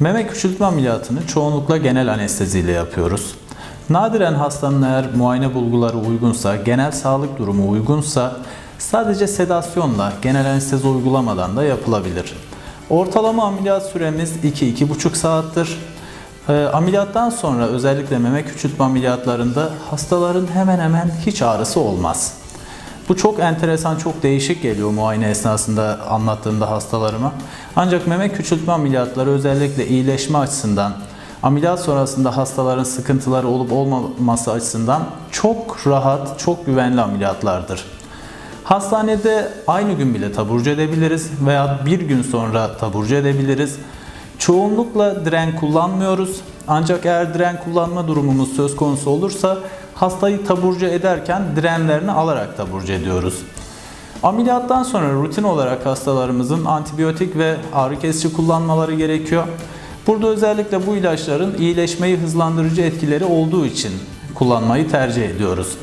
Meme küçültme ameliyatını çoğunlukla genel anesteziyle yapıyoruz. Nadiren hastanın eğer muayene bulguları uygunsa, genel sağlık durumu uygunsa sadece sedasyonla genel anestezi uygulamadan da yapılabilir. Ortalama ameliyat süremiz 2-2,5 saattir. Ee, ameliyattan sonra özellikle meme küçültme ameliyatlarında hastaların hemen hemen hiç ağrısı olmaz. Bu çok enteresan, çok değişik geliyor muayene esnasında anlattığımda hastalarıma. Ancak meme küçültme ameliyatları özellikle iyileşme açısından, ameliyat sonrasında hastaların sıkıntıları olup olmaması açısından çok rahat, çok güvenli ameliyatlardır. Hastanede aynı gün bile taburcu edebiliriz veya bir gün sonra taburcu edebiliriz. Çoğunlukla diren kullanmıyoruz. Ancak eğer diren kullanma durumumuz söz konusu olursa hastayı taburcu ederken direnlerini alarak taburcu ediyoruz. Ameliyattan sonra rutin olarak hastalarımızın antibiyotik ve ağrı kesici kullanmaları gerekiyor. Burada özellikle bu ilaçların iyileşmeyi hızlandırıcı etkileri olduğu için kullanmayı tercih ediyoruz.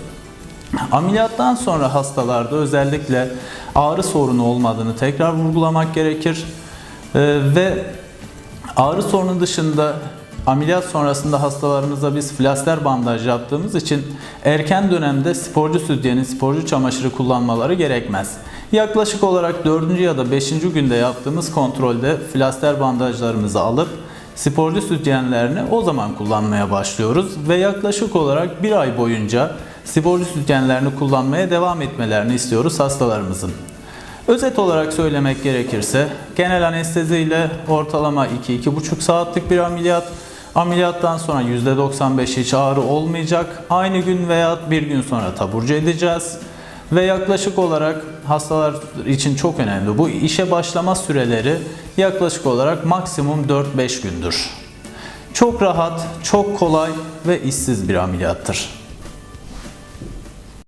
Ameliyattan sonra hastalarda özellikle ağrı sorunu olmadığını tekrar vurgulamak gerekir. Ee, ve ağrı sorunu dışında ameliyat sonrasında hastalarımıza biz flaster bandaj yaptığımız için erken dönemde sporcu sütyenin, sporcu çamaşırı kullanmaları gerekmez. Yaklaşık olarak 4. ya da 5. günde yaptığımız kontrolde flaster bandajlarımızı alıp sporcu sütyenlerini o zaman kullanmaya başlıyoruz ve yaklaşık olarak bir ay boyunca sporcu sütyenlerini kullanmaya devam etmelerini istiyoruz hastalarımızın. Özet olarak söylemek gerekirse genel anestezi ile ortalama 2-2,5 saatlik bir ameliyat. Ameliyattan sonra %95 hiç ağrı olmayacak. Aynı gün veya bir gün sonra taburcu edeceğiz. Ve yaklaşık olarak hastalar için çok önemli. Bu işe başlama süreleri yaklaşık olarak maksimum 4-5 gündür. Çok rahat, çok kolay ve işsiz bir ameliyattır.